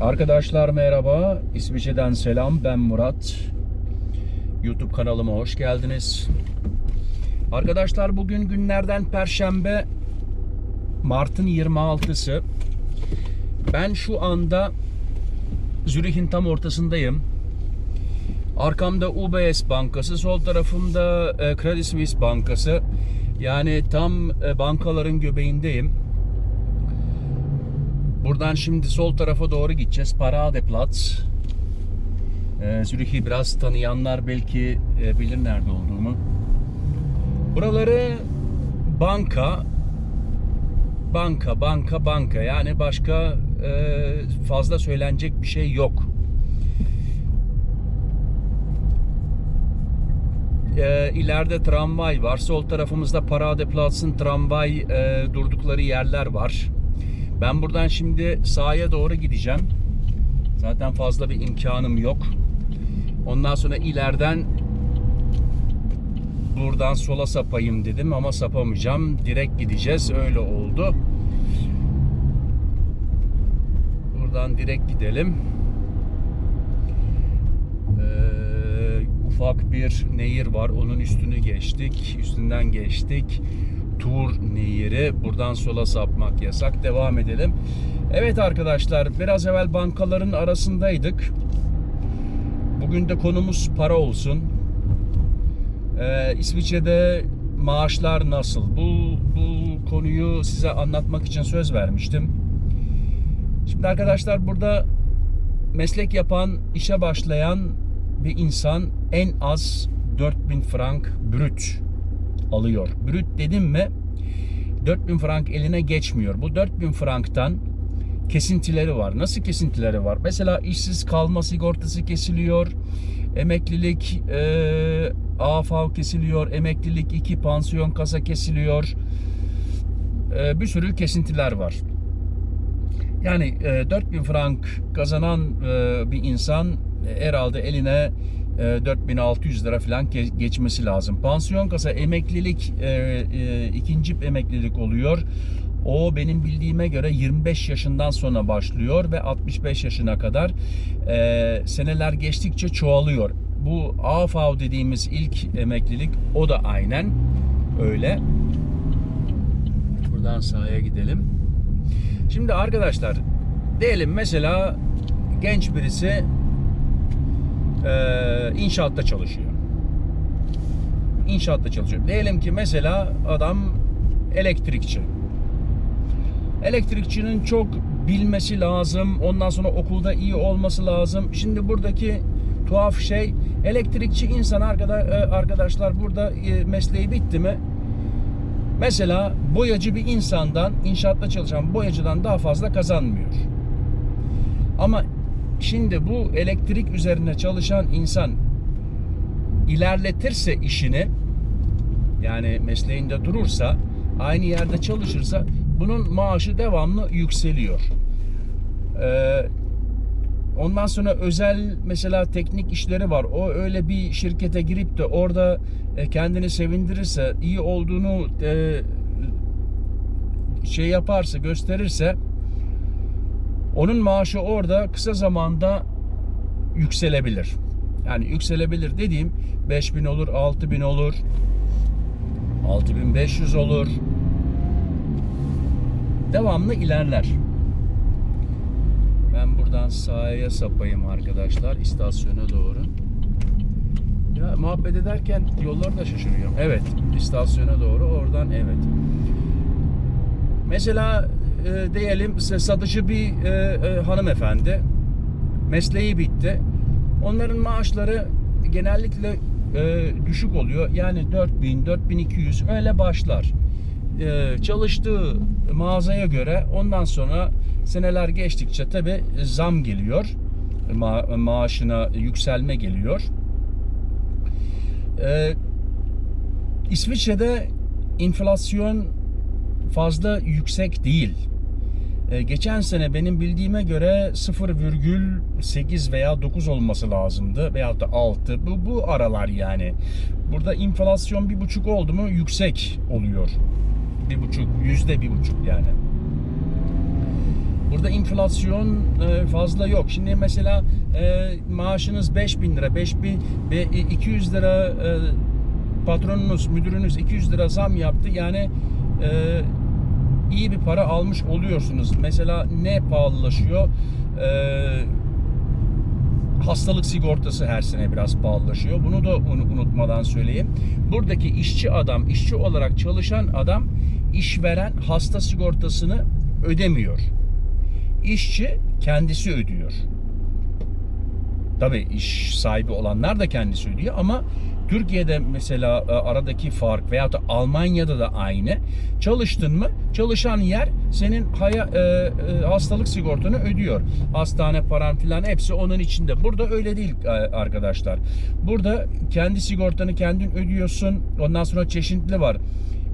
Arkadaşlar merhaba. İsviçre'den selam. Ben Murat. YouTube kanalıma hoş geldiniz. Arkadaşlar bugün günlerden Perşembe Mart'ın 26'sı. Ben şu anda Zürih'in tam ortasındayım. Arkamda UBS Bankası, sol tarafımda e, Credit Suisse Bankası. Yani tam e, bankaların göbeğindeyim. Buradan şimdi sol tarafa doğru gideceğiz. Paradeplatz. Ee, biraz tanıyanlar belki e, bilir nerede olduğumu. Buraları banka, banka, banka, banka. Yani başka e, fazla söylenecek bir şey yok. E, tramvay var. Sol tarafımızda Paradeplatz'ın tramvay e, durdukları yerler var. Ben buradan şimdi sağa doğru gideceğim. Zaten fazla bir imkanım yok. Ondan sonra ileriden buradan sola sapayım dedim ama sapamayacağım. Direkt gideceğiz. Öyle oldu. Buradan direkt gidelim. Ee, ufak bir nehir var. Onun üstünü geçtik. Üstünden geçtik. Tur Nehri. Buradan sola sapmak yasak. Devam edelim. Evet arkadaşlar biraz evvel bankaların arasındaydık. Bugün de konumuz para olsun. Ee, İsviçre'de maaşlar nasıl? Bu, bu konuyu size anlatmak için söz vermiştim. Şimdi arkadaşlar burada meslek yapan, işe başlayan bir insan en az 4000 frank brüt alıyor. Brüt dedim mi 4000 frank eline geçmiyor. Bu 4000 franktan kesintileri var. Nasıl kesintileri var? Mesela işsiz kalma sigortası kesiliyor. Emeklilik e, AFAV kesiliyor. Emeklilik 2 pansiyon kasa kesiliyor. E, bir sürü kesintiler var. Yani e, 4000 frank kazanan e, bir insan e, herhalde eline 4600 lira falan ge- geçmesi lazım. Pansiyon kasa emeklilik e, e, ikinci emeklilik oluyor. O benim bildiğime göre 25 yaşından sonra başlıyor ve 65 yaşına kadar e, seneler geçtikçe çoğalıyor. Bu AFAV dediğimiz ilk emeklilik o da aynen öyle. Buradan sağa gidelim. Şimdi arkadaşlar diyelim mesela genç birisi e, inşaatta çalışıyor. İnşaatta çalışıyor. Diyelim ki mesela adam elektrikçi. Elektrikçinin çok bilmesi lazım. Ondan sonra okulda iyi olması lazım. Şimdi buradaki tuhaf şey elektrikçi insan e, arkadaşlar burada e, mesleği bitti mi? Mesela boyacı bir insandan, inşaatta çalışan boyacıdan daha fazla kazanmıyor. Ama şimdi bu elektrik üzerine çalışan insan ilerletirse işini yani mesleğinde durursa aynı yerde çalışırsa bunun maaşı devamlı yükseliyor. Ee, ondan sonra özel mesela teknik işleri var. O öyle bir şirkete girip de orada e, kendini sevindirirse, iyi olduğunu e, şey yaparsa, gösterirse onun maaşı orada kısa zamanda yükselebilir. Yani yükselebilir dediğim 5000 olur, 6000 olur, 6500 olur. Devamlı ilerler. Ben buradan sağa sapayım arkadaşlar istasyona doğru. Ya muhabbet ederken yolları da şaşırıyorum. Evet, istasyona doğru oradan evet. Mesela e, diyelim satıcı bir e, e, hanımefendi mesleği bitti. Onların maaşları genellikle e, düşük oluyor. Yani 4000, 4200 öyle başlar. E, çalıştığı mağazaya göre ondan sonra seneler geçtikçe tabi zam geliyor. Ma- maaşına yükselme geliyor. E, İsviçre'de enflasyon fazla yüksek değil. E, geçen sene benim bildiğime göre 0,8 veya 9 olması lazımdı veyahut da 6. Bu, bu aralar yani. Burada bir buçuk oldu mu yüksek oluyor. Bir buçuk, yüzde bir buçuk yani. Burada enflasyon e, fazla yok. Şimdi mesela e, maaşınız 5000 lira, 5000 ve 200 lira e, patronunuz, müdürünüz 200 lira zam yaptı. Yani iyi bir para almış oluyorsunuz. Mesela ne pahalılaşıyor? E, hastalık sigortası her sene biraz pahalılaşıyor. Bunu da unu- unutmadan söyleyeyim. Buradaki işçi adam, işçi olarak çalışan adam işveren hasta sigortasını ödemiyor. İşçi kendisi ödüyor. Tabii iş sahibi olanlar da kendisi ödüyor ama Türkiye'de mesela e, aradaki fark veyahut da Almanya'da da aynı. Çalıştın mı çalışan yer senin haya, e, e, hastalık sigortanı ödüyor. Hastane paran filan hepsi onun içinde. Burada öyle değil e, arkadaşlar. Burada kendi sigortanı kendin ödüyorsun. Ondan sonra çeşitli var.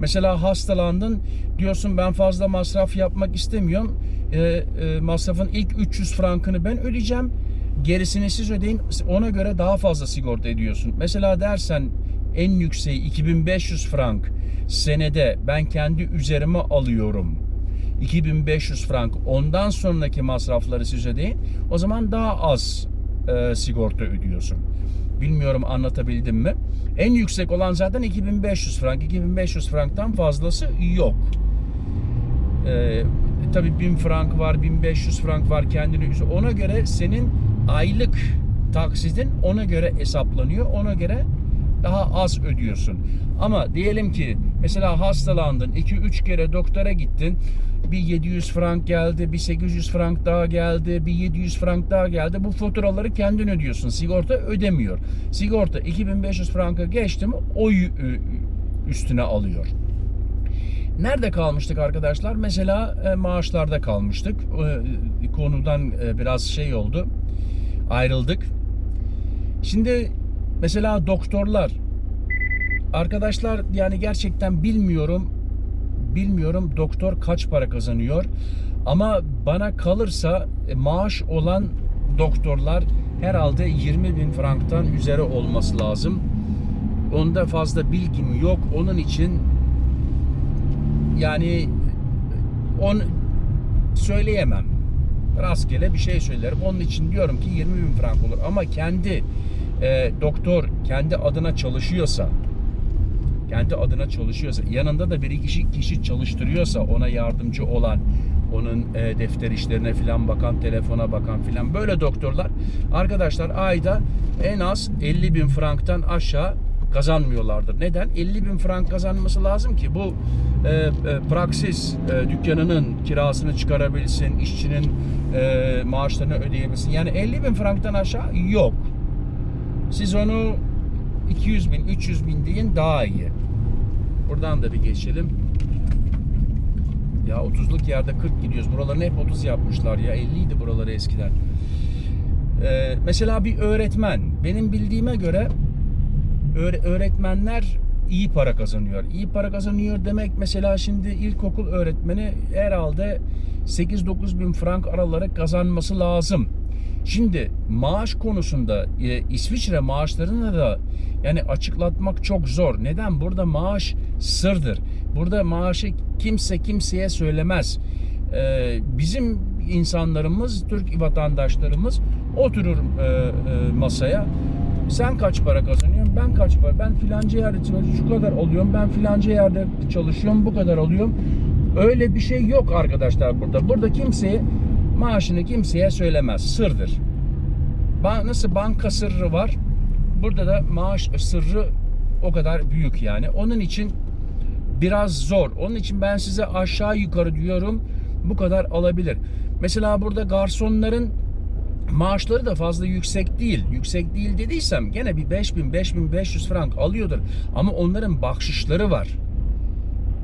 Mesela hastalandın diyorsun ben fazla masraf yapmak istemiyorum. E, e, masrafın ilk 300 frankını ben ödeyeceğim. Gerisini siz ödeyin. Ona göre daha fazla sigorta ediyorsun. Mesela dersen en yükseği 2500 frank senede ben kendi üzerime alıyorum. 2500 frank ondan sonraki masrafları siz ödeyin. O zaman daha az e, sigorta ödüyorsun. Bilmiyorum anlatabildim mi? En yüksek olan zaten 2500 frank. 2500 franktan fazlası yok. Ee, tabii 1000 frank var, 1500 frank var kendini Ona göre senin aylık taksidin ona göre hesaplanıyor. Ona göre daha az ödüyorsun. Ama diyelim ki mesela hastalandın, 2-3 kere doktora gittin. Bir 700 frank geldi, bir 800 frank daha geldi, bir 700 frank daha geldi. Bu faturaları kendin ödüyorsun. Sigorta ödemiyor. Sigorta 2500 franka geçti mi o yü- üstüne alıyor. Nerede kalmıştık arkadaşlar? Mesela e, maaşlarda kalmıştık. E, konudan e, biraz şey oldu. Ayrıldık. Şimdi mesela doktorlar arkadaşlar yani gerçekten bilmiyorum bilmiyorum doktor kaç para kazanıyor ama bana kalırsa e, maaş olan doktorlar herhalde 20 bin franktan üzeri olması lazım. Onda fazla bilgim yok. Onun için yani on söyleyemem. Rastgele bir şey söylerim. Onun için diyorum ki 20 bin frank olur. Ama kendi e, doktor kendi adına çalışıyorsa kendi adına çalışıyorsa yanında da bir iki kişi, çalıştırıyorsa ona yardımcı olan onun e, defter işlerine filan bakan telefona bakan filan böyle doktorlar arkadaşlar ayda en az 50 bin franktan aşağı kazanmıyorlardır. Neden? 50 bin frank kazanması lazım ki bu e, e, praksis e, dükkanının kirasını çıkarabilsin, işçinin e, maaşlarını ödeyebilsin. Yani 50 bin franktan aşağı yok. Siz onu 200 bin, 300 bin deyin daha iyi. Buradan da bir geçelim. Ya 30'luk yerde 40 gidiyoruz. Buralarını hep 30 yapmışlar ya. 50 idi buraları eskiden. Ee, mesela bir öğretmen. Benim bildiğime göre öğretmenler iyi para kazanıyor. İyi para kazanıyor demek mesela şimdi ilkokul öğretmeni herhalde 8-9 bin frank araları kazanması lazım. Şimdi maaş konusunda e, İsviçre maaşlarını da yani açıklatmak çok zor. Neden? Burada maaş sırdır. Burada maaşı kimse kimseye söylemez. E, bizim insanlarımız, Türk vatandaşlarımız oturur e, e, masaya. Sen kaç para kazanıyorsun? Ben kaç para? Ben filanca yerde çalışıyorum. Şu kadar alıyorum. Ben filanca yerde çalışıyorum. Bu kadar alıyorum. Öyle bir şey yok arkadaşlar burada. Burada kimseye maaşını kimseye söylemez. Sırdır. Ba- Nasıl banka sırrı var? Burada da maaş sırrı o kadar büyük yani. Onun için biraz zor. Onun için ben size aşağı yukarı diyorum bu kadar alabilir. Mesela burada garsonların maaşları da fazla yüksek değil. Yüksek değil dediysem gene bir 5000 5500 frank alıyordur. Ama onların bahşişleri var.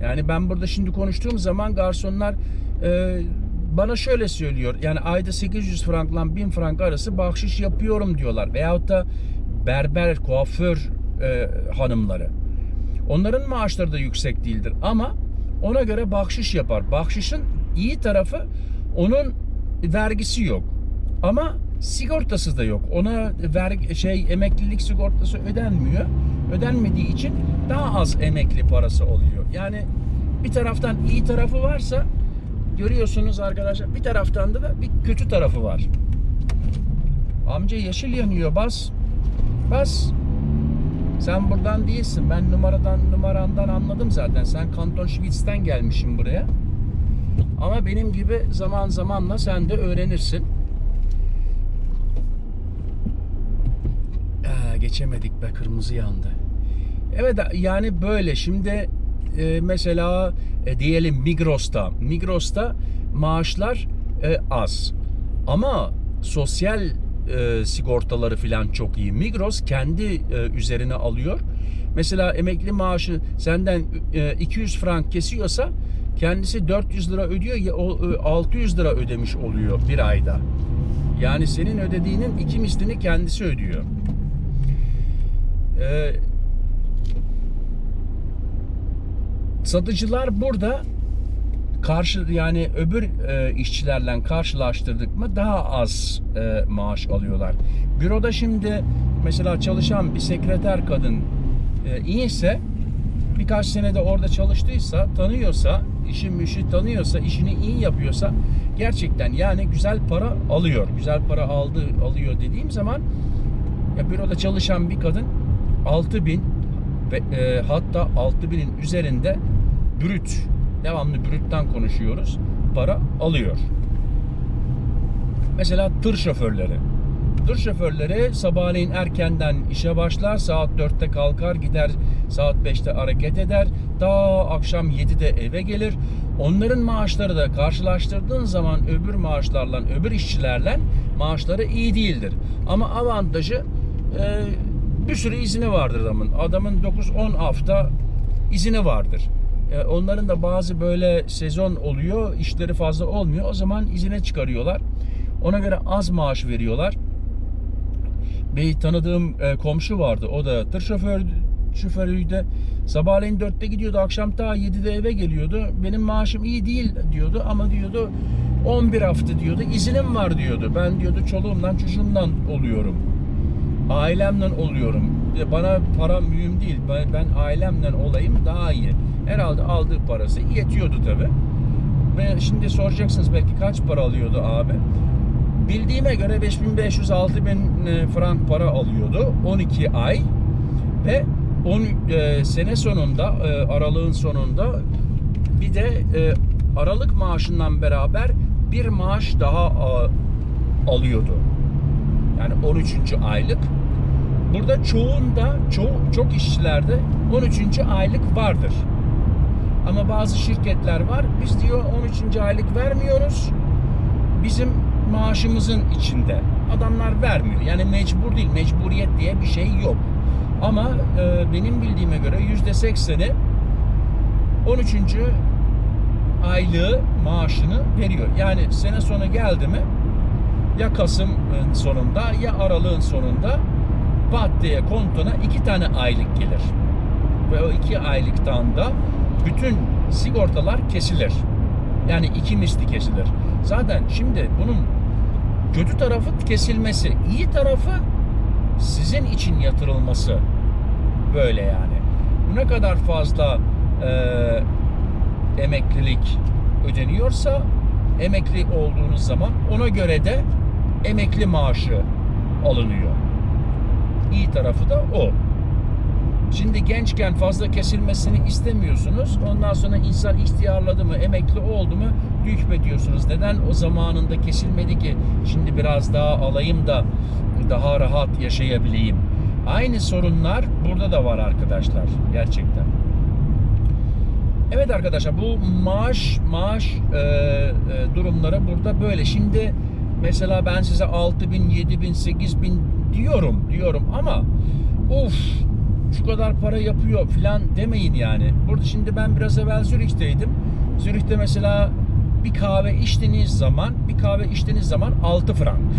Yani ben burada şimdi konuştuğum zaman garsonlar e, bana şöyle söylüyor. Yani ayda 800 frankla 1000 frank arası bahşiş yapıyorum diyorlar. Veyahut da berber, kuaför e, hanımları. Onların maaşları da yüksek değildir ama ona göre bahşiş yapar. Bahşişin iyi tarafı onun vergisi yok. Ama sigortası da yok. Ona vergi şey emeklilik sigortası ödenmiyor. Ödenmediği için daha az emekli parası oluyor. Yani bir taraftan iyi tarafı varsa görüyorsunuz arkadaşlar. Bir taraftan da, da bir kötü tarafı var. Amca yeşil yanıyor bas. Bas. Sen buradan değilsin. Ben numaradan numarandan anladım zaten. Sen Kanton Schwitz'ten gelmişsin buraya. Ama benim gibi zaman zamanla sen de öğrenirsin. Geçemedik be kırmızı yandı. Evet yani böyle şimdi e, mesela e, diyelim Migros'ta Migros'ta maaşlar e, az ama sosyal e, sigortaları falan çok iyi. Migros kendi e, üzerine alıyor. Mesela emekli maaşı senden e, 200 frank kesiyorsa kendisi 400 lira ödüyor ya o, e, 600 lira ödemiş oluyor bir ayda. Yani senin ödediğinin iki mislini kendisi ödüyor. Ee, satıcılar burada karşı yani öbür e, işçilerle karşılaştırdık mı daha az e, maaş alıyorlar. Büroda şimdi mesela çalışan bir sekreter kadın e, iyiyse birkaç senede orada çalıştıysa, tanıyorsa, işi müşi tanıyorsa, işini iyi yapıyorsa gerçekten yani güzel para alıyor. Güzel para aldı alıyor dediğim zaman ya büroda çalışan bir kadın 6000 ve e, hatta 6000'in üzerinde brüt devamlı brütten konuşuyoruz para alıyor. Mesela tır şoförleri. Tır şoförleri sabahleyin erkenden işe başlar, saat 4'te kalkar, gider saat 5'te hareket eder, ta akşam 7'de eve gelir. Onların maaşları da karşılaştırdığın zaman öbür maaşlarla, öbür işçilerle maaşları iyi değildir. Ama avantajı e, bir sürü izni vardır adamın. Adamın 9-10 hafta izini vardır. E, onların da bazı böyle sezon oluyor, işleri fazla olmuyor. O zaman izine çıkarıyorlar. Ona göre az maaş veriyorlar. Bir tanıdığım e, komşu vardı. O da tır şoför şoförüydü. Sabahleyin 4'te gidiyordu. Akşam ta 7'de eve geliyordu. Benim maaşım iyi değil diyordu ama diyordu 11 hafta diyordu. izinim var diyordu. Ben diyordu çoluğumdan çocuğumdan oluyorum. Ailemden oluyorum. E, Bana para mühim değil. Ben, ailemden olayım daha iyi. Herhalde aldığı parası yetiyordu tabi. Ve şimdi soracaksınız belki kaç para alıyordu abi? Bildiğime göre 5500-6000 e, frank para alıyordu 12 ay ve 10 e, sene sonunda e, aralığın sonunda bir de e, aralık maaşından beraber bir maaş daha a, alıyordu. Yani 13. aylık. Burada çoğunda, çoğu, çok işçilerde 13. aylık vardır. Ama bazı şirketler var. Biz diyor 13. aylık vermiyoruz. Bizim maaşımızın içinde. Adamlar vermiyor. Yani mecbur değil. Mecburiyet diye bir şey yok. Ama e, benim bildiğime göre yüzde sekseni 13. aylığı maaşını veriyor. Yani sene sonu geldi mi ya Kasım'ın sonunda ya Aralık'ın sonunda pat diye kontona iki tane aylık gelir. Ve o iki aylıktan da bütün sigortalar kesilir. Yani iki misli kesilir. Zaten şimdi bunun kötü tarafı kesilmesi, iyi tarafı sizin için yatırılması. Böyle yani. Ne kadar fazla e, emeklilik ödeniyorsa emekli olduğunuz zaman ona göre de emekli maaşı alınıyor. İyi tarafı da o. Şimdi gençken fazla kesilmesini istemiyorsunuz. Ondan sonra insan ihtiyarladı mı, emekli oldu mu hükmediyorsunuz. Neden o zamanında kesilmedi ki şimdi biraz daha alayım da daha rahat yaşayabileyim. Aynı sorunlar burada da var arkadaşlar gerçekten. Evet arkadaşlar bu maaş maaş e, e, durumları burada böyle. Şimdi mesela ben size 6 bin, 7 bin, 8 bin diyorum diyorum ama of şu kadar para yapıyor filan demeyin yani. Burada şimdi ben biraz evvel Zürih'teydim. Zürih'te mesela bir kahve içtiğiniz zaman bir kahve içtiğiniz zaman 6 frank.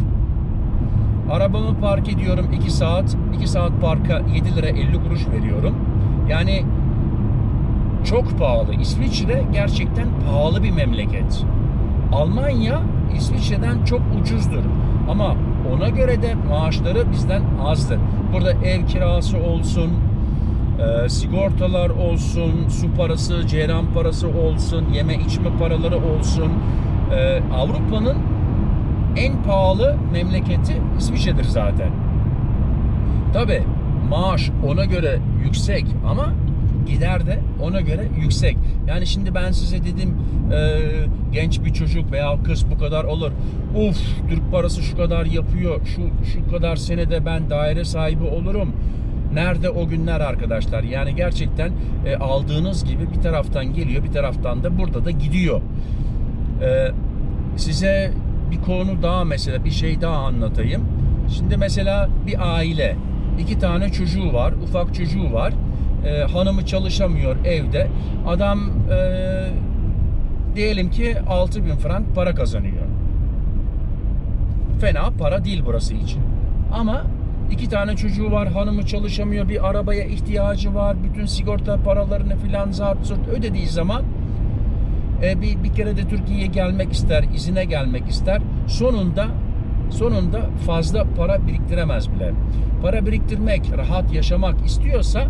Arabamı park ediyorum 2 saat. 2 saat parka 7 lira 50 kuruş veriyorum. Yani çok pahalı. İsviçre gerçekten pahalı bir memleket. Almanya İsviçre'den çok ucuzdur. Ama ona göre de maaşları bizden azdır. Burada ev kirası olsun, e, sigortalar olsun, su parası, ceyran parası olsun, yeme içme paraları olsun. E, Avrupa'nın en pahalı memleketi İsviçre'dir zaten. Tabi maaş ona göre yüksek ama gider de ona göre yüksek. Yani şimdi ben size dedim e, genç bir çocuk veya kız bu kadar olur. Uf Türk parası şu kadar yapıyor. Şu şu kadar senede ben daire sahibi olurum. Nerede o günler arkadaşlar? Yani gerçekten e, aldığınız gibi bir taraftan geliyor, bir taraftan da burada da gidiyor. E, size bir konu daha mesela bir şey daha anlatayım. Şimdi mesela bir aile iki tane çocuğu var, ufak çocuğu var. Ee, hanımı çalışamıyor evde. Adam e, diyelim ki 6000 frank para kazanıyor. Fena para değil burası için. Ama iki tane çocuğu var, hanımı çalışamıyor, bir arabaya ihtiyacı var, bütün sigorta paralarını filan zart zurt ödediği zaman e, bir, bir kere de Türkiye'ye gelmek ister, izine gelmek ister. Sonunda sonunda fazla para biriktiremez bile. Para biriktirmek, rahat yaşamak istiyorsa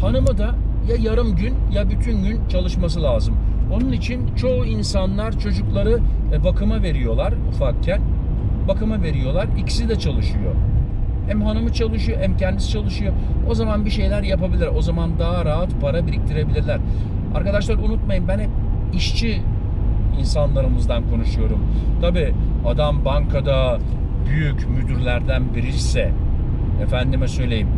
hanımı da ya yarım gün ya bütün gün çalışması lazım. Onun için çoğu insanlar çocukları e, bakıma veriyorlar ufakken. Bakıma veriyorlar. İkisi de çalışıyor. Hem hanımı çalışıyor hem kendisi çalışıyor. O zaman bir şeyler yapabilir. O zaman daha rahat para biriktirebilirler. Arkadaşlar unutmayın ben hep işçi insanlarımızdan konuşuyorum. Tabi adam bankada büyük müdürlerden biri ise efendime söyleyeyim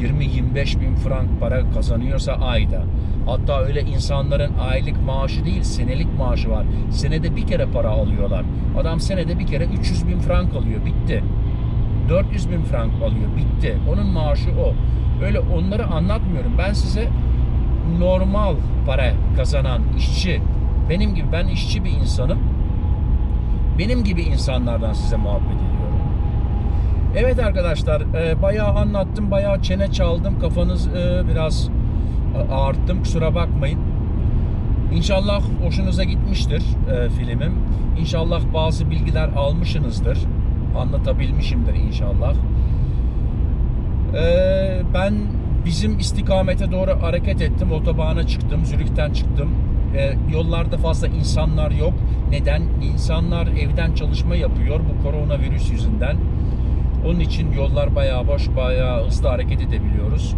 20-25 bin frank para kazanıyorsa ayda hatta öyle insanların aylık maaşı değil senelik maaşı var. Senede bir kere para alıyorlar. Adam senede bir kere 300 bin frank alıyor. Bitti. 400 bin frank alıyor. Bitti. Onun maaşı o. Öyle onları anlatmıyorum. Ben size normal para kazanan işçi benim gibi ben işçi bir insanım. Benim gibi insanlardan size muhabbet ediyorum. Evet arkadaşlar e, bayağı anlattım, bayağı çene çaldım. Kafanız e, biraz ağarttım. Kusura bakmayın. İnşallah hoşunuza gitmiştir e, filmim. İnşallah bazı bilgiler almışsınızdır. Anlatabilmişimdir inşallah. E, ben bizim istikamete doğru hareket ettim. Otobana çıktım, Zürih'ten çıktım. E, yollarda fazla insanlar yok. Neden? İnsanlar evden çalışma yapıyor bu koronavirüs yüzünden. Onun için yollar bayağı boş, bayağı hızlı hareket edebiliyoruz.